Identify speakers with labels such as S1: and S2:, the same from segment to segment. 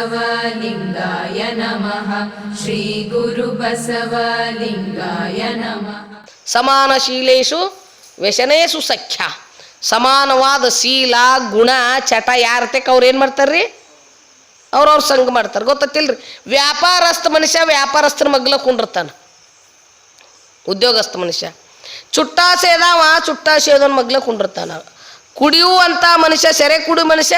S1: श्रीगुरुबसवलिङ्गाय नमः श्रीगुरुबसवलिङ्गाय नमः
S2: ಸಮಾನಶೀಲೇಶು ವ್ಯಸನೇಶು ಸಖ್ಯ ಸಮಾನವಾದ ಶೀಲ ಗುಣ ಚಟ ಯಾರತಕ್ಕೆ ಅವ್ರು ಏನು ಮಾಡ್ತಾರ್ರಿ ಅವ್ರವ್ರ ಸಂಘ ಮಾಡ್ತಾರೆ ಗೊತ್ತಿಲ್ರಿ ವ್ಯಾಪಾರಸ್ಥ ಮನುಷ್ಯ ವ್ಯಾಪಾರಸ್ಥನ ಮಗ್ಲ ಕುಂಡಿರ್ತಾನೆ ಉದ್ಯೋಗಸ್ಥ ಮನುಷ್ಯ ಚುಟ್ಟ ಸೇದವ ಚುಟ್ಟ ಸೇದವನ ಮಗ್ಲ ಕುಂಡಿರ್ತಾನ ಕುಡಿಯುವಂಥ ಮನುಷ್ಯ ಸೆರೆ ಕುಡಿ ಮನುಷ್ಯ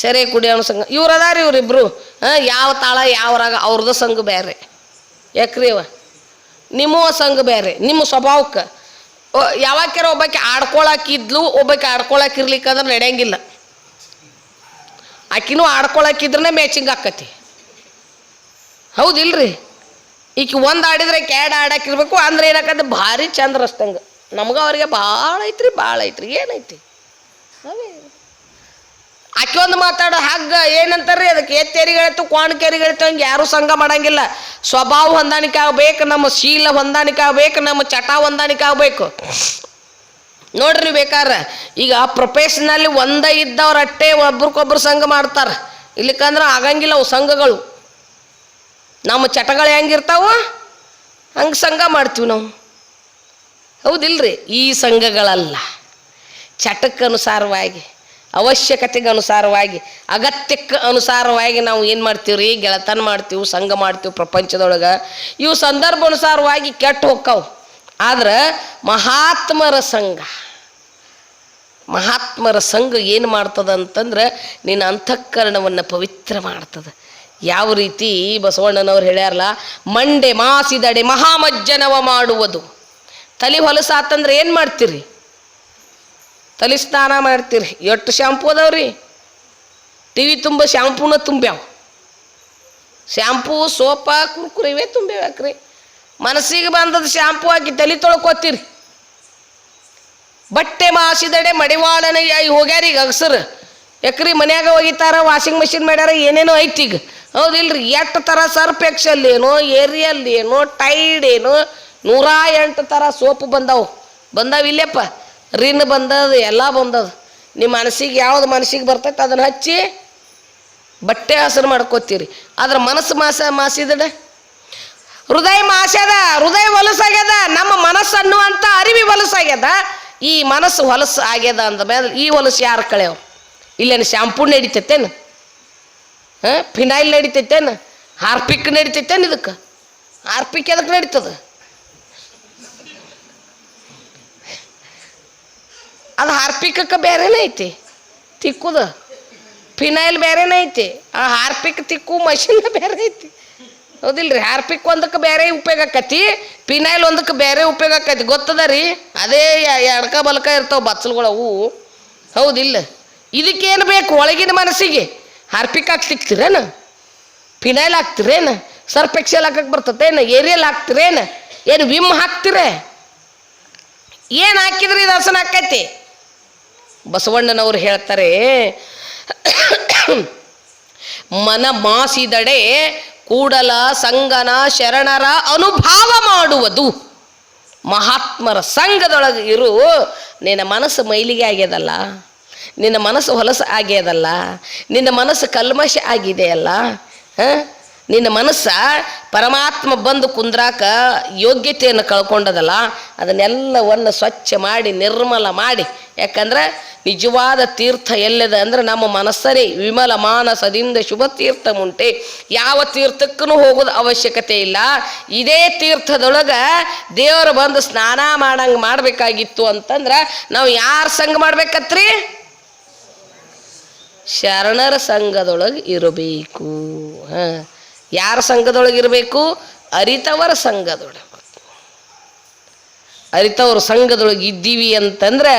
S2: ಸೆರೆ ಕುಡಿಯೋಣ ಸಂಘ. ಇವ್ರು ಅದಾರ ಇವ್ರಿಬ್ರು ಹಾಂ, ಯಾವ ತಾಳ, ಯಾವ ರಾಗ ಅವ್ರದ್ದು ಸಂಘ ಬೇರೆ ಯಾಕ್ರಿ ಅವ? ನಿಮ್ಮ ಸಂಘ ಬೇರೆ ನಿಮ್ಮ ಸ್ವಭಾವಕ್ಕೆ. ಯಾವಾಗ್ಯಾರ ಒಬ್ಬಾಕಿ ಆಡ್ಕೊಳಕಿದ್ಲು ಒಬ್ಬಾಕಿ ಆಡ್ಕೊಳಕಿರ್ಲಿಕ್ಕಂದ್ರೆ ನಡೆಯಂಗಿಲ್ಲ. ಆಕಿನೂ ಆಡ್ಕೊಳಕಿದ್ರೆ ಮ್ಯಾಚಿಂಗ್ ಆಕತಿ. ಹೌದಿಲ್ರಿ? ಈಕಿ ಒಂದು ಆಡಿದ್ರೆ ಕ್ಯಾಡ್ ಆಡಾಕಿರ್ಬೇಕು ಅಂದ್ರೆ ಏನಾಕತ್ತೆ ಭಾರಿ ಚಂದ ರಸ್ತಂಗ ನಮ್ಗೆ ಅವ್ರಿಗೆ ಭಾಳ ಐತ್ರಿ ಭಾಳ ಐತ್ರಿ, ಏನೈತಿ? ಅವೇ ಆಕೆ ಒಂದು ಮಾತಾಡೋ, ಹಗ್ಗ, ಏನಂತಾರ್ರಿ ಅದಕ್ಕೆ ಎತ್ತೇರಿಗಳಿತ್ತು ಕ್ವಾಣಕೇರಿಗಳಿತ್ತು, ಹಂಗೆ ಯಾರೂ ಸಂಘ ಮಾಡಂಗಿಲ್ಲ. ಸ್ವಭಾವ ಹೊಂದಾಣಿಕೆ ಆಗ್ಬೇಕು ನಮ್ಮ ಶೀಲ ಹೊಂದಾಣಿಕೆ ಆಗ್ಬೇಕು ನಮ್ಮ ಚಟ ಹೊಂದಾಣಿಕೆ ಆಗ್ಬೇಕು ನೋಡ್ರಿ ಬೇಕಾದ್ರೆ ಈಗ ಪ್ರೊಫೆಷನಲ್ಲಿ ಒಂದೇ ಇದ್ದವ್ರ ಅಟ್ಟೆ ಒಬ್ರಿಗೊಬ್ರು ಸಂಘ ಮಾಡ್ತಾರೆ. ಇಲ್ಲಿಕಂದ್ರೆ ಆಗಂಗಿಲ್ಲ ಅವು ಸಂಘಗಳು. ನಮ್ಮ ಚಟಗಳು ಹೆಂಗಿರ್ತಾವ? ಹಂಗೆ ಸಂಘ ಮಾಡ್ತೀವಿ ನಾವು. ಹೌದಿಲ್ರಿ? ಈ ಸಂಘಗಳಲ್ಲ. ಚಟಕ್ಕೆ ಅನುಸಾರವಾಗಿ ಅವಶ್ಯಕತೆಗೆ ಅನುಸಾರವಾಗಿ ಅಗತ್ಯಕ್ಕೆ ಅನುಸಾರವಾಗಿ ನಾವು ಏನು ಮಾಡ್ತೀವಿ ರೀ ಗೆಳತನ ಮಾಡ್ತೀವಿ, ಸಂಘ ಮಾಡ್ತೀವಿ, ಪ್ರಪಂಚದೊಳಗೆ. ಇವು ಸಂದರ್ಭ ಅನುಸಾರವಾಗಿ ಕೆಟ್ಟು ಹೋಗ್ತಾವು ಆದ್ರೆ ಮಹಾತ್ಮರ ಸಂಘ ಮಹಾತ್ಮರ ಸಂಘ ಏನು ಮಾಡ್ತದ ಅಂತಂದ್ರೆ ನಿನ್ನ ಅಂತಃಕರಣವನ್ನು ಪವಿತ್ರ ಮಾಡ್ತದೆ. ಯಾವ ರೀತಿ ಬಸವಣ್ಣನವ್ರು ಹೇಳ್ಯಾರಲ್ಲ, ಮಂಡೆ ಮಾಸಿದಡೆ ಮಹಾಮಜ್ಜನವ ಮಾಡುವುದು. ತಲೆ ಹೊಲಸಾತಂದ್ರೆ ಏನು ಮಾಡ್ತೀರಿ? ತಲೆ ಸ್ನಾನ ಮಾಡ್ತೀರಿ. ಎಷ್ಟು ಶಾಂಪು ಅದಾವ್ರಿ? ಟಿ ವಿ ತುಂಬ ಶಾಂಪೂನ ತುಂಬ್ಯಾವ. ಶ್ಯಾಂಪೂ ಸೋಪ ಕುರ್ಕುರಿ ಇವೇ ತುಂಬ್ಯಾವ ಯಾಕ್ರಿ ಮನಸ್ಸಿಗೆ ಬಂದದ ಶ್ಯಾಂಪು ಹಾಕಿ ತಲೆ ತೊಳ್ಕೊತೀರಿ. ಬಟ್ಟೆ ಮಾಸಿದಡೆ ಮಡಿವಾಳನ ಹೋಗ್ಯಾರ ಈಗ ಅಗಸರು. ಎಕ್ರಿ ಮನ್ಯಾಗ ಒಗಿತಾರ ವಾಷಿಂಗ್ ಮಷಿನ್ ಮಾಡ್ಯಾರ, ಏನೇನೋ ಐತಿ ಈಗ. ಹೌದಿಲ್ರಿ, ಎಷ್ಟು ಥರ ಸರ್ಫ್ ಎಕ್ಸಲ್ ಏನೋ ಏರಿಯಲ್ ಏನೋ ಟೈಡ್ ಏನೋ ನೂರ ಎಂಟು ಥರ ಸೋಪು ಬಂದಾವು. ಬಂದಾವ ಇಲ್ಲಪ್ಪ. ರಿನ್ ಬಂದದ, ಎಲ್ಲ ಬಂದದ. ನಿಮ್ಮ ಮನಸ್ಸಿಗೆ ಯಾವ್ದು ಮನಸ್ಸಿಗೆ ಬರ್ತೈತೆ ಅದನ್ನು ಹಚ್ಚಿ ಬಟ್ಟೆ ಹಸರು ಮಾಡ್ಕೋತೀರಿ. ಆದ್ರೆ ಮನಸ್ಸು ಮಾಸ ಮಾಸಿದಡೆ ಹೃದಯ ಮಾಸ್ಯದ, ಹೃದಯ ಹೊಲಸಾಗ್ಯದ, ನಮ್ಮ ಮನಸ್ಸು ಅನ್ನುವಂಥ ಅರಿವಿ ಹೊಲಸಾಗ್ಯದ? ಈ ಮನಸ್ಸು ಹೊಲಸು ಆಗ್ಯದ ಅಂದ ಮೇಲೆ ಈ ಹೊಲಸು ಯಾರು ಕಳೆಯೋ ಇಲ್ಲೇನು ಶಾಂಪೂ ನಡಿತೈತೇನು? ಹಾಂ? ಫಿನೈಲ್ ನಡಿತೈತೇನು? ಹಾರ್ಪಿಕ್ ನಡಿತೈತೇನು ಇದಕ್ಕೆ? ಹಾರ್ಪಿಕ್ ಎದಕ್ಕೆ ನಡೀತದ? ಅದು ಹಾರ್ಪಿಕಕ್ಕೆ ಬೇರೆನೇ ಐತಿ? ತಿಕ್ಕುದ? ಫಿನೈಲ್ ಬೇರೆನೇ ಐತಿ? ಆ ಹಾರ್ಪಿಕ್ ತಿಕ್ಕು ಮಷಿನ್ ಬೇರೆ ಐತಿ. ಹೌದಿಲ್ರಿ? ಹಾರ್ಪಿಕ್ ಒಂದಕ್ಕೆ ಬೇರೆ ಉಪಯೋಗ ಆಕತಿ, ಫಿನೈಲ್ ಒಂದಕ್ಕೆ ಬೇರೆ ಉಪಯೋಗ ಆಕತಿ. ಗೊತ್ತದ ರೀ? ಅದೇ ಎಡಕ ಬಲಕ ಇರ್ತಾವ ಬಚ್ಚಲ್ಗಳು ಅವು. ಹೌದಿಲ್ಲ? ಇದಕ್ಕೇನು ಬೇಕು ಒಳಗಿನ ಮನಸ್ಸಿಗೆ? ಹಾರ್ಪಿಕ್ ಹಾಕಿ ಫಿನೈಲ್ ಹಾಕ್ತಿರೇನು? ಸರ್ಫ್ ಎಕ್ಸೆಲ್ ಹಾಕಕ್ಕೆ ಬರ್ತತೇನು? ಏರಿಯಲ್ ಹಾಕ್ತಿರೇನು? ಏನು ವಿಮ್ ಹಾಕ್ತಿರೇ? ಏನು ಹಾಕಿದ್ರಿ ಇದು ಹಸನ ಆಕೈತಿ ಬಸವಣ್ಣನವರು ಹೇಳ್ತಾರೆ, ಮನ ಮಾಸಿದಡೆ ಕೂಡಲ ಸಂಗನ ಶರಣರ ಅನುಭಾವ ಮಾಡುವುದು. ಮಹಾತ್ಮರ ಸಂಘದೊಳಗೆ ಇರು, ನಿನ್ನ ಮನಸ್ಸು ಮೈಲಿಗೆ ಆಗ್ಯದಲ್ಲ, ನಿನ್ನ ಮನಸ್ಸು ಹೊಲಸು ಆಗ್ಯದಲ್ಲ, ನಿನ್ನ ಮನಸ್ಸು ಕಲ್ಮಶ ಆಗಿದೆಯಲ್ಲ, ಹಾಂ? ನಿನ್ನ ಮನಸ್ಸ ಪರಮಾತ್ಮ ಬಂದು ಕುಂದ್ರಾಕ ಯೋಗ್ಯತೆಯನ್ನು ಕಳ್ಕೊಂಡದಲ್ಲ, ಅದನ್ನೆಲ್ಲವನ್ನು ಸ್ವಚ್ಛ ಮಾಡಿ, ನಿರ್ಮಲ ಮಾಡಿ. ಯಾಕಂದ್ರೆ ನಿಜವಾದ ತೀರ್ಥ ಎಲ್ಲದ ಅಂದ್ರೆ ನಮ್ಮ ಮನಸ್ಸರೇ ವಿಮಲ ಮಾನಸದಿಂದ ಶುಭ ತೀರ್ಥ ಮುಂಟೆ ಯಾವ ತೀರ್ಥಕ್ಕೂ ಹೋಗೋದ ಅವಶ್ಯಕತೆ ಇಲ್ಲ. ಇದೇ ತೀರ್ಥದೊಳಗೆ ದೇವರು ಬಂದು ಸ್ನಾನ ಮಾಡಂಗೆ ಮಾಡಬೇಕಾಗಿತ್ತು ಅಂತಂದ್ರೆ ನಾವು ಯಾರ ಸಂಘ ಮಾಡ್ಬೇಕತ್ರಿ? ಶರಣರ ಸಂಘದೊಳಗೆ ಇರಬೇಕು. ಹಾಂ. ಯಾರ ಸಂಘದೊಳಗೆ ಇರಬೇಕು ಅರಿತವರ ಸಂಘದೊಳಗೆ. ಅರಿತವರ ಸಂಘದೊಳಗೆ ಇದ್ದೀವಿ ಅಂತಂದ್ರೆ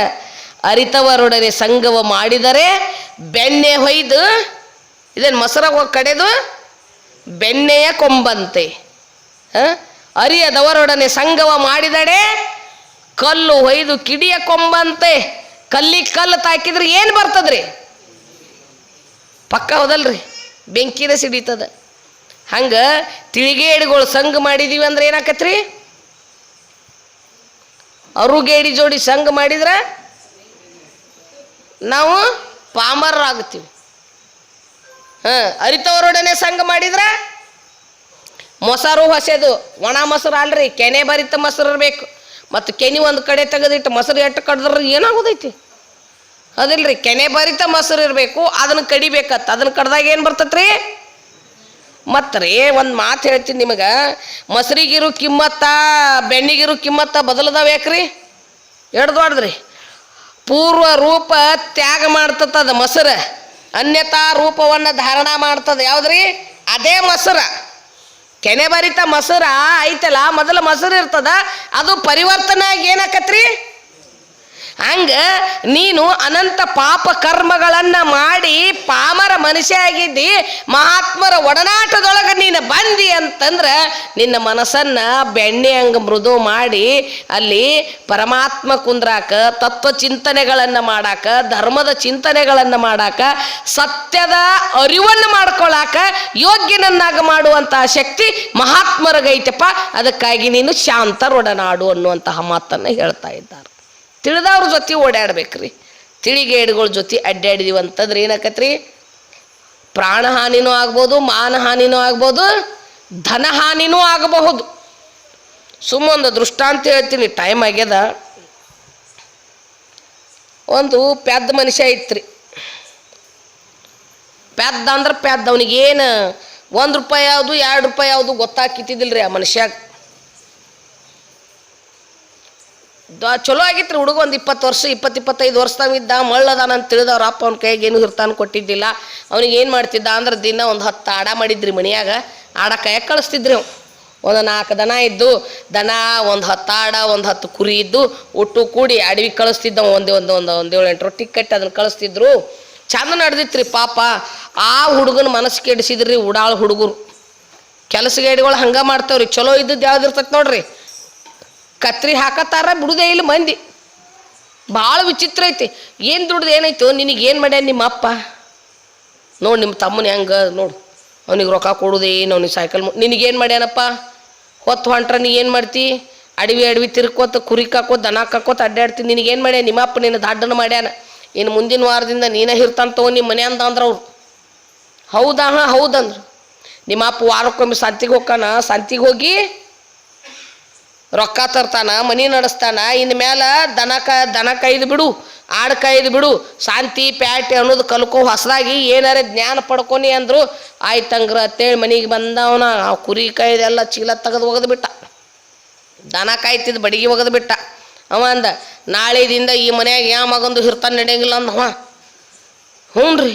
S2: ಅರಿತವರೊಡನೆ ಸಂಘವ ಮಾಡಿದರೆ ಬೆಣ್ಣೆ ಹೊಯ್ದು, ಇದೇನು ಮೊಸರ ಕಡೆದು? ಬೆಣ್ಣೆಯ ಕೊಂಬಂತೆ? ಅರಿಯದವರೊಡನೆ ಸಂಘವ ಮಾಡಿದಡೆ ಕಲ್ಲು ಹೊಯ್ದು ಕಿಡಿಯ ಕೊಂಬಂತೆ. ಕಲ್ಲಿ ಕಲ್ಲು ತಾಕಿದ್ರೆ ಏನು ಬರ್ತದ್ರಿ? ಪಕ್ಕ ಹೌದಲ್ರಿ? ಬೆಂಕಿನ ಸಿಡಿತದ. ಹಂಗೆ ತಿಳಿಗೇಡಿಗಳು ಸಂಘ ಮಾಡಿದೀವಿ ಅಂದ್ರೆ ಏನಾಕತ್ರಿ? ಅರುಗೇಡಿ ಜೋಡಿ ಸಂಘ ಮಾಡಿದ್ರೆ ನಾವು ಪಾಮರಾಗ್ತೀವಿ ಹಾಂ, ಅರಿತವರೊಡನೆ ಸಂಘ ಮಾಡಿದ್ರೆ? ಮೊಸರು ಹೊಸೆದು, ಒಣ ಮೊಸರು ಅಲ್ರಿ, ಕೆನೆ ಬರಿತ ಮೊಸರು ಇರಬೇಕು. ಮತ್ತು ಕೆನಿ ಒಂದು ಕಡೆ ತೆಗೆದಿಟ್ಟು ಮೊಸರು ಎಟ್ಟು ಕಡ್ದ್ರೆ ಏನಾಗೋದೈತಿ? ಅದಿಲ್ರಿ, ಕೆನೆ ಬರಿತ ಮೊಸರು ಇರಬೇಕು, ಅದನ್ನು ಕಡಿಬೇಕತ್ತ ಅದನ್ನು ಕಡ್ದಾಗ ಏನು ಬರ್ತೈತ್ರಿ? ಮತ್ತು ರೀ ಒಂದು ಮಾತು ಹೇಳ್ತೀನಿ ನಿಮಗೆ. ಮೊಸರಿಗಿರು ಕಿಮ್ಮತ್ತ, ಬೆಣ್ಣಿಗಿರು ಕಿಮ್ಮತ್ತ ಬದಲದವೇಕ್ರಿ? ದೊಡ್ಡದ್ರಿ ಪೂರ್ವ ರೂಪ ತ್ಯಾಗ ಮಾಡ್ತದ ಮೊಸರು, ಅನ್ಯತಾ ರೂಪವನ್ನು ಧಾರಣ ಮಾಡ್ತದ. ಯಾವುದ್ರಿ? ಅದೇ ಮೊಸರ. ಕೆನೆ ಬರಿತ ಮೊಸರ ಐತಲ್ಲ, ಮೊದಲ ಮೊಸರು ಇರ್ತದ ಅದು ಪರಿವರ್ತನೆ ಆಗಿ ಏನಾಕತ್ರಿ? ಹಂಗ ನೀನು ಅನಂತ ಪಾಪ ಕರ್ಮಗಳನ್ನ ಮಾಡಿ ಪಾಮರ ಮನುಷ್ಯ ಆಗಿದ್ದಿ, ಮಹಾತ್ಮರ ಒಡನಾಟದೊಳಗೆ ನೀನು ಬಂದಿ ಅಂತಂದ್ರ ನಿನ್ನ ಮನಸ್ಸನ್ನ ಬೆಣ್ಣೆ ಹಂಗ ಮೃದು ಮಾಡಿ ಅಲ್ಲಿ ಪರಮಾತ್ಮ ಕುಂದ್ರಾಕ, ತತ್ವ ಚಿಂತನೆಗಳನ್ನು ಮಾಡಾಕ, ಧರ್ಮದ ಚಿಂತನೆಗಳನ್ನು ಮಾಡಾಕ, ಸತ್ಯದ ಅರಿವನ್ನು ಮಾಡ್ಕೊಳಾಕ ಯೋಗ್ಯನನ್ನಾಗ ಮಾಡುವಂತಹ ಶಕ್ತಿ ಮಹಾತ್ಮರಗೈತಪ್ಪ. ಅದಕ್ಕಾಗಿ ನೀನು ಶಾಂತರೊಡನಾಡು ಅನ್ನುವಂತಹ ಮಾತನ್ನು ಹೇಳ್ತಾ ಇದ್ದಾರೆ. ತಿಳಿದವ್ರ ಜೊತೆ ಓಡಾಡ್ಬೇಕ್ರಿ. ತಿಳಿಗೇಡುಗಳ ಜೊತೆ ಅಡ್ಡಾಡಿದೀವಿ ಅಂತಂದ್ರೆ ಏನಾಕತ್ರಿ? ಪ್ರಾಣಹಾನಿನೂ ಆಗ್ಬೋದು, ಮಾನಹಾನಿನೂ ಆಗ್ಬೋದು, ಧನಹಾನಿನೂ ಆಗಬಹುದು. ಸುಮ್ಮೊಂದು ದೃಷ್ಟಾಂತ ಹೇಳ್ತೀನಿ, ಟೈಮ್ ಆಗ್ಯದ. ಒಂದು ಪೆದ್ದ ಮನುಷ್ಯ ಐತ್ರಿ. ಪೆದ್ದ ಅಂದ್ರೆ ಪೆದ್ದ, ಅವನಿಗೇನು ಒಂದು ರೂಪಾಯಿ ಯಾವುದು, ಎರಡು ರೂಪಾಯಿ ಯಾವುದು ಗೊತ್ತಾಕಿತ್ತಿದ್ದಿಲ್ರಿ ಆ ಮನುಷ್ಯಾಗ. ಚಲೋ ಆಗಿತ್ರಿ ಹುಡುಗ ಒಂದು ಇಪ್ಪತ್ತು ವರ್ಷ, ಇಪ್ಪತ್ತು ಇಪ್ಪತ್ತೈದು ವರ್ಷದಾಗ ಇದ್ದ ಮಳ್ಳದಾನ ಅಂತ ತಿಳಿದವ್ರ ಅಪ್ಪ ಅವ್ನ ಕೈಗೆ ಏನು ಹಿರ್ತಾನು ಕೊಟ್ಟಿದ್ದಿಲ್ಲ. ಅವ್ನಿಗೆ ಏನು ಮಾಡ್ತಿದ್ದ ಅಂದ್ರೆ ದಿನ ಒಂದು ಹತ್ತು ಆಡ ಮಾಡಿದ್ರಿ ಮನೆಯಾಗ. ಆಡ ಕೈ ಕಳಿಸ್ತಿದ್ರಿ ಅವ್ನು. ಒಂದು ನಾಲ್ಕು ದನ ಇದ್ದು, ದನ ಒಂದು ಹತ್ತು ಆಡ, ಒಂದು ಹತ್ತು ಕುರಿ ಇದ್ದು, ಒಟ್ಟು ಕೂಡಿ ಅಡವಿ ಕಳಿಸ್ತಿದ್ದ ಒಂದು ಒಂದು ಒಂದು ಒಂದು ಏಳು, ಎಂಟು ರೊಟ್ಟಿ ಕಟ್ಟಿ ಅದನ್ನು ಕಳಿಸ್ತಿದ್ರು. ಚಂದ ನಡೆದಿತ್ರಿ ಪಾಪ. ಆ ಹುಡುಗನ ಮನಸ್ಸು ಕೆಡಿಸಿದ್ರಿ ಉಡಾಳ ಹುಡುಗರು. ಕೆಲಸ ಗೇಡಿಗಳು ಹಂಗೆ ಮಾಡ್ತಾವ್ರಿ. ಚಲೋ ಇದ್ದದ್ದು ಯಾವ್ದು ಇರ್ತೈತೆ ನೋಡ್ರಿ. ಕತ್ರಿ ಹಾಕತ್ತಾರ, ಬಿಡುದೇ ಇಲ್ಲ ಮಂದಿ. ಭಾಳ ವಿಚಿತ್ರ ಐತಿ. ಏನು ದುಡ್ದು ಏನಾಯ್ತು? ನಿನಗೆ ಏನು ಮಾಡ್ಯಾನ ನಿಮ್ಮ ಅಪ್ಪ ನೋಡಿ ನಿಮ್ಮ ತಮ್ಮನ ಹೆಂಗೆ, ನೋಡು. ಅವ್ನಿಗೆ ರೊಕ್ಕ ಕೊಡುದೇ ಏನು ಅವ್ನಿಗೆ ಸೈಕಲ್ ನಿನಗೇನು ಮಾಡ್ಯಾನಪ್ಪ? ಹೊತ್ತು ಹೊಂಟ್ರ ನೀ ಏನು ಮಾಡ್ತಿ? ಅಡವಿ ಅಡವಿ ತಿರ್ಕೋತ ಕುರಿ ಕಾಕೋತ ದನ ಕಾಕೋತ ಅಡ್ಡಾಡ್ತೀನಿ ನಿನಗೇನು ಮಾಡ್ಯಾನ ನಿಮ್ಮ ಅಪ್ಪ ನಿನ್ನ ದಡ್ಡನ ಮಾಡ್ಯಾನ. ಇನ್ನು ಮುಂದಿನ ವಾರದಿಂದ ನೀನೇ ಹಿರ್ತಾನ ತಗೋ ನಿಮ್ಮ ಮನೆ ಅಂದ ಅಂದ್ರೆ ಅವ್ರು. ಹೌದಾ? ಹಾಂ, ಹೌದಂದ್ರು. ನಿಮ್ಮ ಅಪ್ಪ ವಾರಕ್ಕೊಮ್ಮೆ ಸಂತಿಗೆ ಹೋಗ್ಕಾನ? ಸಂತಿಗೆ ಹೋಗಿ ರೊಕ್ಕ ತರ್ತಾನ, ಮನಿ ನಡೆಸ್ತಾನ, ಇನ್ ಮ್ಯಾಲ ದನ ಕ, ದನ ಕೈದು ಬಿಡು, ಆಡ್ ಕೈದು ಬಿಡು, ಶಾಂತಿ, ಪ್ಯಾಟಿ ಅನ್ನೋದು ಕಲ್ಕೊ ಹೊಸದಾಗಿ ಏನಾರ ಜ್ಞಾನ ಪಡ್ಕೊನಿ ಅಂದ್ರು ಆಯ್ತಂಗ್ರ ಅಂತೇಳಿ ಮನೆಗೆ ಬಂದವನ, ಆ ಕುರಿ ಕೈದೆಲ್ಲ ಚೀಲ ತೆಗೆದು ಒಗೆದು ಬಿಟ್ಟ ದನ ಕಾಯ್ತಿದ್ದು ಬಡಿಗೆ ಒಗೆದು ಬಿಟ್ಟ ಅವ ಅಂದ, ನಾಳೆದಿಂದ ಈ ಮನ್ಯಾಗ ಯಾ ಮಗಂದು ಹಿರ್ತಾನ ನಡೆಯಂಗಿಲ್ಲ ಅಂದ ಹ್ಞೂ ರೀ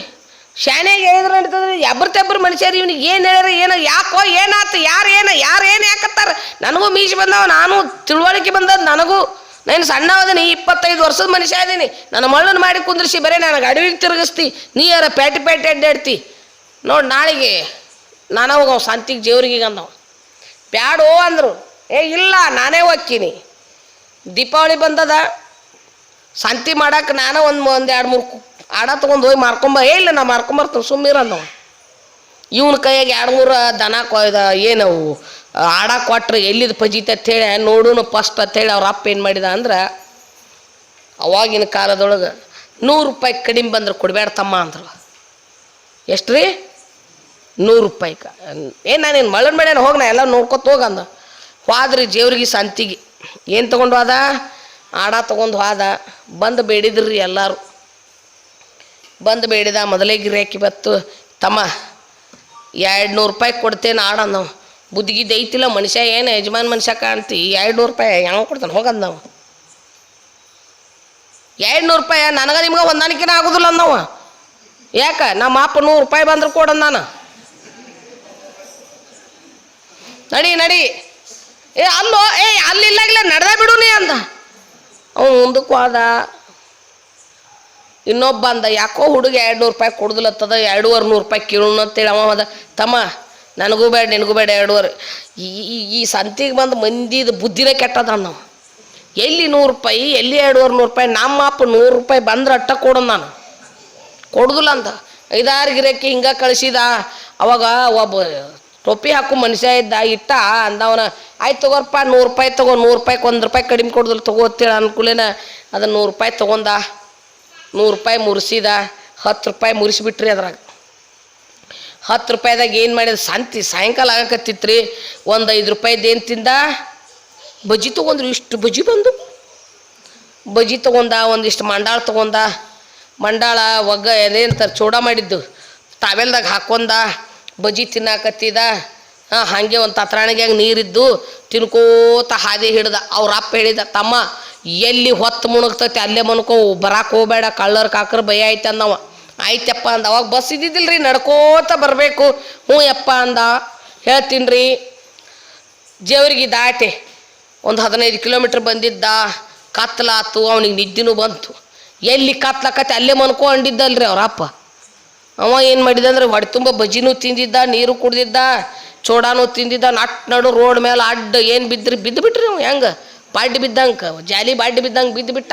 S2: ಶಾನ್ಯಾಗ ಹೇಳಿದ್ರು ನಡೀತದ್ರಿ. ಎಬ್ಬರು ತೆಬ್ಬರು ಮನುಷ್ಯರು ಇವ್ನಿಗೆ ಏನು ಹೇಳ್ರಿ ಏನು ಯಾಕೋ ಏನಾಯ್ತು ಯಾರು ಏನು ಯಾರು ಏನು ಯಾಕತ್ತಾರ. ನನಗೂ ಮೀಸಿ ಬಂದವ, ನಾನು ತಿಳುವಳಿಕೆ ಬಂದದ್ದು ನನಗೂ. ನಾನು ಸಣ್ಣ ಅದೀನಿ, ಇಪ್ಪತ್ತೈದು ವರ್ಷದ ಮನುಷ್ಯ ಅದೀನಿ. ನನ್ನ ಮಳ್ಳನ್ನು ಮಾಡಿ ಕುಂದ್ರಿಸಿ ಬರೀ ನನಗೆ ಅಡವಿಗೆ ತಿರುಗಿಸ್ತಿ. ನೀ ಯಾರ ಪ್ಯಾಟಿ ಪ್ಯಾಟಿ ಅಡ್ಡಾಡ್ತಿ. ನೋಡಿ ನಾಳೆಗೆ ನಾನು ಹೋಗವ ಸಂತಿಗೆ ಜೇವ್ರಿಗೆ ಅಂದವ. ಪ್ಯಾಡೋ ಅಂದರು. ಏ, ಇಲ್ಲ, ನಾನೇ ಹೋಗ್ತೀನಿ ದೀಪಾವಳಿ ಬಂದದ. ಸಂತಿ ಮಾಡೋಕೆ ನಾನು ಒಂದು ಒಂದು ಎರಡು ಮೂರು ಆಡ ತೊಗೊಂಡು ಹೋಗಿ ಮಾರ್ಕೊಂಬ. ಏ, ಇಲ್ಲ, ನಾ ಮಾರ್ಕೊಂಬರ್ತೀನಿ ಸುಮ್ಮನಿರಲ್ಲ ಅಂದವ ಇವನ ಕೈಯಾಗ ಎರಡು ಮೂರು ದನ ಕೊಯ್ದ ಏನವು ಆಡ ಕೊಟ್ರೆ ಎಲ್ಲಿದ್ದು ಪಜಿತ ಅಂತೇಳಿ ನೋಡೋಣ ಫಸ್ಟ್ ಅಂತೇಳಿ ಅವ್ರ ಅಪ್ಪ ಏನು ಮಾಡಿದ ಅಂದ್ರೆ, ಅವಾಗಿನ ಕಾಲದೊಳಗೆ ನೂರು ರೂಪಾಯಿ ಕಡಿಮೆ ಬಂದ್ರೆ ಕೊಡಬೇಡ ತಮ್ಮ ಅಂದ್ರು. ಎಷ್ಟು ರೀ ನೂರು ರೂಪಾಯಿ ಕ ಏನು ನಾನೇನು ಮಳ್ಳನ್ ಮಾಡ್ಯಾನ ಹೋಗಿ ನಾ ಎಲ್ಲ ನೋಡ್ಕೊತ ಹೋಗಂದ ಹೋದ್ರಿ ಜೇವ್ರಿಗೆ ಸಂತಿಗೆ. ಏನು ತೊಗೊಂಡು ಹೋದ? ಆಡ ತೊಗೊಂಡು ಹೋದ. ಬಂದು ಬೇಡಿದ್ರಿ ಎಲ್ಲರೂ. ಬಂದು ಬೇಡಿದ ಮೊದಲೇ ಗಿರಾಕಿ ಬತ್ತು, ತಮ್ಮ ಎರಡು ನೂರು ರೂಪಾಯಿ ಕೊಡ್ತೇನೆ ಆಡ ನಾವು ಬುದ್ಧಿಗಿದ್ದು ಐತಿಲ್ಲ ಮನುಷ್ಯ ಏನು ಯಜಮಾನ್ ಮನುಷ್ಯ ಕಾಣ್ತಿ? ಎರಡು ನೂರು ರೂಪಾಯಿ ಹೆಂಗೆ ಕೊಡ್ತಾನೆ? ಹೋಗಂದ ನಾವು ಎರಡು ನೂರು ರೂಪಾಯಿ ನನಗೆ ನಿಮ್ಗೆ ಹೊಂದಾಣಿಕೆನೇ ಆಗೋದಿಲ್ಲ ಅಂದವ. ಯಾಕ? ನಮ್ಮ ಅಪ್ಪ ನೂರು ರೂಪಾಯಿ ಬಂದ್ರೆ ಕೊಡಂದ ನಾನು ನಡಿ ನಡಿ. ಏ, ಅಲ್ಲೋ, ಏ, ಅಲ್ಲಿ ಇಲ್ಲ ನಡೆದ ಬಿಡು ನೀ ಅಂದ. ಅವನು ಮುಂದಕ್ಕೆ ಹೋದ. ಇನ್ನೊಬ್ಬ ಅಂದ, ಯಾಕೋ ಹುಡುಗ ಎರಡು ನೂರು ರೂಪಾಯಿ ಕೊಡುದಿಲ್ಲತ್ತದ ಎರಡೂವರೆ ನೂರು ರೂಪಾಯಿ ಕೇಳೋಣ ಅಂತೇಳಿ ಅವ ಅದ, ತಮ್ಮ, ನನಗೂ ಬೇಡ, ನಿನಗೂ ಬೇಡ, ಎರಡೂವರೆ. ಈ, ಈ- ಸಂತಿಗೆ ಬಂದು ಮಂದಿದ ಬುದ್ಧಿನೇ ಕೆಟ್ಟದ ನಾವು ಎಲ್ಲಿ ನೂರು ರೂಪಾಯಿ, ಎಲ್ಲಿ ಎರಡೂವರೆ ನೂರು ರೂಪಾಯಿ, ನಮ್ಮ ಅಪ್ಪ ನೂರು ರೂಪಾಯಿ ಬಂದ್ರೆ ಅಟ್ಟ ಕೊಡೋಣ ನಾನು. ಕೊಡುದಿಲ್ಲ ಅಂತ ಐದಾರು ಗಿರಕ್ಕೆ ಹಿಂಗೆ ಕಳಿಸಿದ, ಅವಾಗ ಒಬ್ಬ ಟೊಪ್ಪಿ ಹಾಕು ಮನುಷ್ಯ ಇದ್ದ, ಇಟ್ಟ ಅಂದವನ ಆಯ್ತು ತಗೋರಪ್ಪ ನೂರು ರೂಪಾಯಿ ತಗೋ, ನೂರು ರೂಪಾಯಿ ಒಂದು ರೂಪಾಯಿ ಕಡಿಮೆ ಕೊಡುದಿಲ್ಲ ತಗೋ ಅಂತೇಳಿ ಅನ್ಕೂಲೇನ ಅದನ್ನ ನೂರು ರೂಪಾಯಿ ತೊಗೊಂಡ ನೂರು ರೂಪಾಯಿ ಮುರಿಸಿದ, ಹತ್ತು ರೂಪಾಯಿ ಮುರಿಸಿಬಿಟ್ರಿ ಅದ್ರಾಗ. ಹತ್ತು ರೂಪಾಯಿದಾಗ ಏನು ಮಾಡಿದ? ಸಂತಿ ಸಾಯಂಕಾಲ ಆಗಕತ್ತಿತ್ತು ರೀ ಒಂದು ಐದು ರೂಪಾಯಿದ್ದು ಏನು ತಿಂದ? ಬಜ್ಜಿ ತೊಗೊಂಡ್ರು, ಇಷ್ಟು ಬಜ್ಜಿ ಬಂದು. ಬಜ್ಜಿ ತೊಗೊಂಡ, ಒಂದಿಷ್ಟು ಮಂಡಾಳ ತೊಗೊಂಡ. ಮಂಡಾಳ ಒಗ್ಗ ಏನಂತಾರೆ ಚೂಡ ಮಾಡಿದ್ದು. ತಾವೆಲ್ದಾಗ ಹಾಕೊಂಡ, ಬಜ್ಜಿ ತಿನ್ನಾಕತ್ತಿದ. ಹಾಂ, ಹಾಗೆ ಒಂದು ತತ್ರಾಣಿಗ್ಯಾಗ ನೀರಿದ್ದು, ತಿನ್ಕೋತ ಹಾದಿ ಹಿಡ್ದ. ಅವ್ರ ಅಪ್ಪ ಹೇಳಿದ, ತಮ್ಮ ಎಲ್ಲಿ ಹೊತ್ತು ಮುಣಗ್ತೈತಿ ಅಲ್ಲೇ ಮನ್ಕೋ, ಬರಾಕ್ ಹೋಗ್ಬೇಡ, ಕಳ್ಳರ್ ಕಾಕರ್ ಭಯ ಐತೆ ಅಂದವ. ಆಯ್ತಪ್ಪ ಅಂದ, ಅವಾಗ ಬಸ್ ಇದ್ದಿದ್ದಿಲ್ರಿ, ನಡ್ಕೋತ ಬರಬೇಕು. ಹ್ಞೂ ಯಪ್ಪ ಅಂದ ಹೇಳ್ತೀನಿ ರೀ ಜೇವ್ರಿಗೆ ದಾಟೆ. ಒಂದು ಹದಿನೈದು ಕಿಲೋಮೀಟ್ರ್ ಬಂದಿದ್ದ, ಕತ್ಲಾತು, ಅವನಿಗೆ ನಿದ್ದಿನೂ ಬಂತು. ಎಲ್ಲಿ ಕತ್ಲಾಕತ್ತೆ, ಅಲ್ಲೇ ಮನ್ಕೊಂಡಿದ್ದಲ್ರಿ ಅವ್ರ ಅಪ್ಪ. ಅವ ಏನು ಮಾಡಿದ ಅಂದ್ರೆ ಹೊಡೆ ತುಂಬ ಬಜ್ಜಿನೂ ತಿಂದಿದ್ದ, ನೀರು ಕುಡ್ದಿದ್ದ, ಚೋಡಾನು ತಿಂದಿದ್ದ, ನಟ್ ನಡು ರೋಡ್ ಮೇಲೆ ಅಡ್ಡ ಏನು ಬಿದ್ರಿ ಬಿದ್ದು ಬಿಟ್ರಿ ಹೆಂಗೆ? ಬಾಡ್ಡಿ ಬಿದ್ದಂಗೆ, ಜಾಲಿ ಬಾಡ್ಡಿ ಬಿದ್ದಂಗೆ ಬಿದ್ದು ಬಿಟ್ಟ.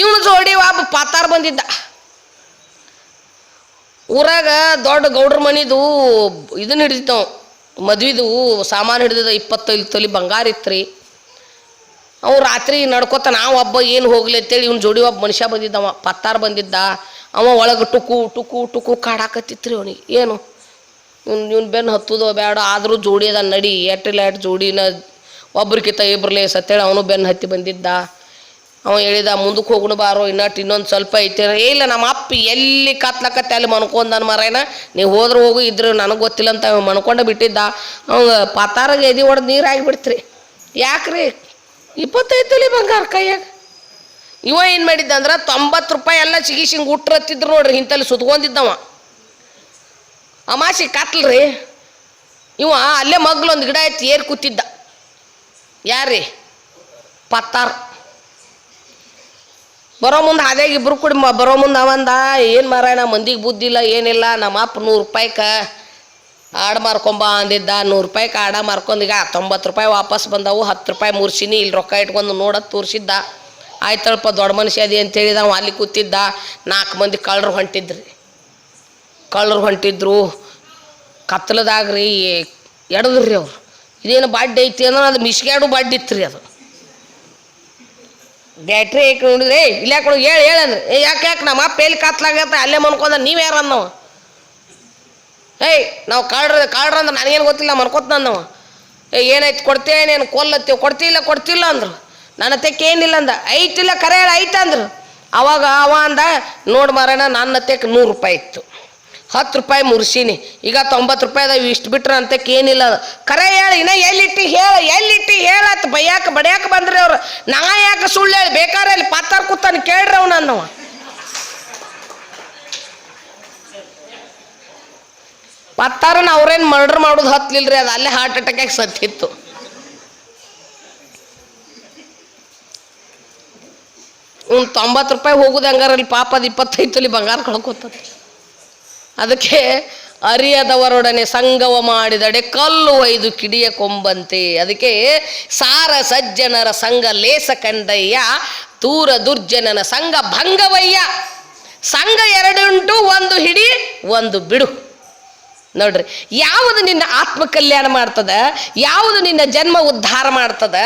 S2: ಇವನು ಜೋಡಿ ಒಬ್ಬ ಪಾತಾರ್ ಬಂದಿದ್ದ. ಊರಾಗ ದೊಡ್ಡ ಗೌಡ್ರ ಮನಿದು ಇದನ್ನ ಹಿಡಿದಿದ್ದವು ಮದ್ವಿದು ಸಾಮಾನು ಹಿಡಿದಿದ್ದ ಇಪ್ಪತ್ತೈದು ತೊಲಿ ಬಂಗಾರ ಇತ್ರಿ. ಅವ್ ರಾತ್ರಿ ನಡ್ಕೋತ ನಾವು ಒಬ್ಬ ಏನು ಹೋಗ್ಲಿ ಅಂತೇಳಿ ಇವ್ನ ಜೋಡಿ ಒಬ್ಬ ಮನುಷ್ಯ ಬಂದಿದ್ದವ ಪತ್ತಾರ ಬಂದಿದ್ದ. ಅವ ಒಳಗೆ ಟುಕು ಟುಕು ಟುಕು ಕಾಡಾಕತ್ತಿತ್ರಿ ಅವನಿಗೆ. ಏನು? ಇವ್ನು, ಇವ್ನ ಬೆನ್ನು ಹತ್ತುದೋ ಬೇಡ, ಆದರೂ ಜೋಡಿ ಅದ ನಡಿ ಎಟ್ಟಿಲ್ಲ ಎಟ್ ಜೋಡಿನ ಒಬ್ರಿಕಿತ ಇಬ್ರಲೇ ಸತ್ತೇಳಿ ಅವನು ಬೆನ್ನು ಹತ್ತಿ ಬಂದಿದ್ದ. ಅವ ಹೇಳಿದ, ಮುಂದಕ್ಕೆ ಹೋಗುಣ ಬಾರೋ ಇನ್ನಟ್ಟು ಇನ್ನೊಂದು ಸ್ವಲ್ಪ ಐತೆ. ಇಲ್ಲ, ನಮ್ಮ ಅಪ್ಪ ಎಲ್ಲಿ ಕತ್ಲಕತ್ತೆ ಅಲ್ಲಿ ಮನ್ಕೊಂಡನ ಮರೇನ ನೀವು ಹೋದ್ರೆ ಹೋಗು, ಇದ್ರೆ ನನಗೆ ಗೊತ್ತಿಲ್ಲ ಅಂತ ಮನ್ಕೊಂಡ ಬಿಟ್ಟಿದ್ದ. ಅವಂಗ ಪಾತಾರಾಗ ಎದಿ ಹೊಡೆದು ನೀರು ಯಾಕ್ರಿ? ಇಪ್ಪತ್ತೈದು ತೊಲಿ ಬಂಗಾರ ಕೈಯಾಗ. ಇವ ಏನು ಮಾಡಿದ್ದ ಅಂದ್ರೆ ತೊಂಬತ್ತು ರೂಪಾಯಿ ಎಲ್ಲ ಚಿಗಿಸಿ ಹಿಂಗೆ ಉಟ್ರತ್ತಿದ್ರು ನೋಡ್ರಿ ಇಂತಲ್ಲಿ ಸುತ್ಕೊಂಡಿದ್ದವ. ಅಮಾಸಿ ಕತ್ಲ್ರಿ. ಇವ ಅಲ್ಲೇ ಮಗ್ಲೊಂದು ಗಿಡ ಐತಿ ಏರ್ ಕೂತಿದ್ದ. ಯಾರ್ರಿ? ಪತ್ತಾರ್. ಬರೋ ಮುಂದೆ ಹಾದ್ಯಾಗ ಇಬ್ರು ಕೂಡಿ ಮ ಬರೋ ಮುಂದೆ ಅವಂದ, ಏನು ಮಾರಾಯಣ, ಮಂದಿಗೆ ಬುದ್ಧಿಲ್ಲ ಏನಿಲ್ಲ, ನಮ್ಮ ಅಪ್ಪ ನೂರು ರೂಪಾಯಿಕ ಆಡು ಮಾರ್ಕೊಂಬ ಅಂದಿದ್ದ, ನೂರು ರೂಪಾಯ್ಗೆ ಆಡ ಮಾರ್ಕೊಂಡ್ ಈಗ ತೊಂಬತ್ತು ರೂಪಾಯಿ ವಾಪಸ್ ಬಂದವು, ಹತ್ತು ರೂಪಾಯಿ ಮುರ್ಸಿನಿ, ಇಲ್ಲಿ ರೊಕ್ಕ ಇಟ್ಕೊಂಡು ನೋಡೋದು ತೋರಿಸಿದ್ದ. ಆಯ್ತಳಪ್ಪ ದೊಡ್ಡ ಮನುಷ್ಯ ಅದಿ ಅಂತ ಹೇಳಿದ, ಅವ ಅಲ್ಲಿ ಕೂತಿದ್ದ. ನಾಲ್ಕು ಮಂದಿ ಕಳ್ಳರು ಹೊಂಟಿದ್ರಿ. ಕಳ್ಳರು ಹೊಂಟಿದ್ರು. ಕತ್ತಲದಾಗ್ರಿ ಎಡದ್ರಿ ಅವ್ರು. ಇದೇನು ಬಾಡ್ಡಿ ಐತಿ ಅಂದ್ರೆ ಅದು ಮಿಸ್ಗ್ಯಾಡು ಬಾಡ್ಡಿ ರೀ ಅದು. ಬ್ಯಾಟ್ರಿ ಏಕ್ ನೋಡಿದ್ರೆ ಇಲ್ಲ ಕೊಡು ಹೇಳಿ ಹೇಳಂದ್ರೆ ಏ ಯಾಕೆ ಯಾಕೆ, ನಮ್ಮ ಅಪ್ಪ ಎಲ್ಲಿ ಕತ್ಲಾಗತ್ತ ಅಲ್ಲೇ ಮನ್ಕೊಂಡ, ನೀವು ಯಾರು ಅನ್ನವ ಏಯ್, ನಾವು ಕಾಡ್ರ ಕಾಡ್ರ ಅಂದ್ರೆ ನನಗೇನು ಗೊತ್ತಿಲ್ಲ, ಮನ್ಕೋತ ಅನ್ನವ ಏ ಏನಾಯ್ತು, ಕೊಡ್ತೀಯ, ಏನೇನು ಕೊಲ್ಲತ್ತೇವೆ ಕೊಡ್ತಿಲ್ಲ ಕೊಡ್ತಿಲ್ಲ ಅಂದ್ರು. ನನ್ನ ತೆಕ್ಕೆ ಏನಿಲ್ಲ ಅಂದ. ಐತಿಲ್ಲ, ಕರೆ ಹೇಳ ಅಂದ್ರು. ಅವಾಗ ಅವ ಅಂದ, ನೋಡಿ ಮಾರಣ್ಣ ನನ್ನ ತೆಕ್ಕೆ ನೂರು ರೂಪಾಯಿ ಇತ್ತು. ಹತ್ತು ರೂಪಾಯಿ ಮುರ್ಸೀನಿ. ಈಗ ತೊಂಬತ್ತು ರೂಪಾಯಿ ಅದಾವ ಇಷ್ಟು ಬಿಟ್ರೆ ಅಂತಕ್ಕೆ ಏನಿಲ್ಲ ಕರೆ ಹೇಳಿ, ಇನ್ನ ಎಲ್ಲಿಟ್ಟಿ ಹೇಳ, ಎಲ್ಲಿಟ್ಟಿ ಹೇಳತ್ ಬೈಯಾಕ ಬಡಿಯಾಕ ಬಂದ್ರಿ ಅವ್ರು. ನಾ ಯಾಕೆ ಸುಳ್ಳು ಹೇಳಿ, ಬೇಕಾರೆ ಅಲ್ಲಿ ಪಾತ್ರ ಕೂತಾನೆ ಕೇಳ್ರಿ ಅವ್ನು ಅನ್ನವ. ಪತ್ತಾರನ ಅವ್ರೇನು ಮರ್ಡರ್ ಮಾಡೋದು ಹತ್ಲಿಲ್ರಿ, ಅದು ಅಲ್ಲೇ ಹಾರ್ಟ್ ಅಟ್ಯಾಕ್ ಸತ್ತಿತ್ತು. ಇವ್ನು ತೊಂಬತ್ತು ರೂಪಾಯಿ ಹೋಗುದು ಹಂಗಾರಲ್ಲಿ ಪಾಪ ಅದು ಇಪ್ಪತ್ತೈದು ತೊಲಿ ಬಂಗಾರ ಕಳ್ಕೊತತಿ. ಅದಕ್ಕೆ ಅರಿಯದವರೊಡನೆ ಸಂಗವ ಮಾಡಿದಡೆ ಕಲ್ಲು ಒಯ್ದು ಕಿಡಿಯ ಕೊಂಬಂತೆ. ಅದಕ್ಕೆ ಸಾರ ಸಜ್ಜನರ ಸಂಘ ಲೇಸ ಕಂಡಯ್ಯ ತೂರ ದುರ್ಜನನ ಸಂಘ ಭಂಗವಯ್ಯ. ಸಂಘ ಎರಡುಂಟು, ಒಂದು ಹಿಡಿ, ಒಂದು ಬಿಡು. ನೋಡ್ರಿ, ಯಾವುದು ನಿನ್ನ ಆತ್ಮ ಕಲ್ಯಾಣ ಮಾಡ್ತದ, ಯಾವುದು ನಿನ್ನ ಜನ್ಮ ಉದ್ಧಾರ ಮಾಡ್ತದ,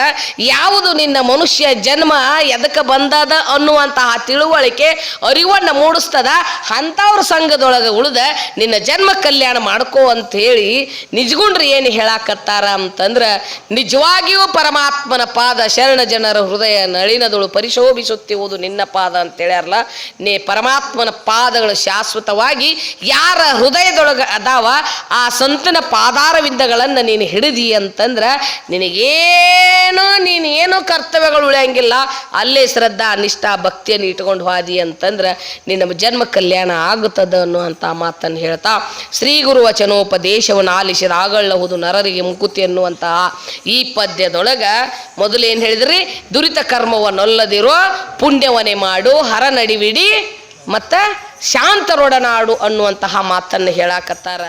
S2: ಯಾವುದು ನಿನ್ನ ಮನುಷ್ಯ ಜನ್ಮ ಎದಕ್ಕೆ ಬಂದದ ಅನ್ನುವಂತಹ ತಿಳುವಳಿಕೆ ಅರಿವನ್ನು ಮೂಡಿಸ್ತದ, ಅಂಥವ್ರ ಸಂಘದೊಳಗೆ ಉಳಿದ ನಿನ್ನ ಜನ್ಮ ಕಲ್ಯಾಣ ಮಾಡ್ಕೋ ಅಂತ ಹೇಳಿ ನಿಜಗುಂಡ್ರಿ ಏನು ಹೇಳಾಕತ್ತಾರ ಅಂತಂದ್ರೆ, ನಿಜವಾಗಿಯೂ ಪರಮಾತ್ಮನ ಪಾದ ಶರಣ ಜನರ ಹೃದಯ ನಳಿನದಳು ಪರಿಶೋಭಿಸುತ್ತಿರುವುದು ನಿನ್ನ ಪಾದ ಅಂತ ಹೇಳ್ಯಾರಲ್ಲ, ನೀ ಪರಮಾತ್ಮನ ಪಾದಗಳು ಶಾಶ್ವತವಾಗಿ ಯಾರ ಹೃದಯದೊಳಗೆ ಅದಾವ ಆ ಸಂತನ ಪಾದಾರವಿಂದಗಳನ್ನು ನೀನು ಹಿಡಿದಿ ಅಂತಂದ್ರೆ ನಿನಗೇನು ನೀನು ಏನು ಕರ್ತವ್ಯಗಳು ಉಳಿಯಂಗಿಲ್ಲ. ಅಲ್ಲೇ ಶ್ರದ್ಧಾ, ನಿಷ್ಠಾ, ಭಕ್ತಿಯನ್ನು ಇಟ್ಕೊಂಡು ಹೋದಿ ಅಂತಂದ್ರೆ ನಿನ್ನ ಜನ್ಮ ಕಲ್ಯಾಣ ಆಗುತ್ತದೆ ಅನ್ನುವಂಥ ಮಾತನ್ನು ಹೇಳ್ತಾ ಶ್ರೀ ಗುರು ವಚನೋಪದೇಶವನ್ನು ಆಲಿಸಿದ ಆಗಳ್ಳಹುದು ನರರಿಗೆ ಮುಕುತಿ ಅನ್ನುವಂತಹ ಈ ಪದ್ಯದೊಳಗೆ ಮೊದಲೇನು ಹೇಳಿದ್ರಿ? ದುರಿತ ಕರ್ಮವನ್ನೊಲ್ಲದಿರೋ, ಪುಣ್ಯವನೇ ಮಾಡು, ಹರ ನಡಿವಿಡಿ, ಮತ್ತು ಶಾಂತರೊಡನಾಡು ಅನ್ನುವಂತಹ ಮಾತನ್ನು ಹೇಳಾಕತ್ತಾರ.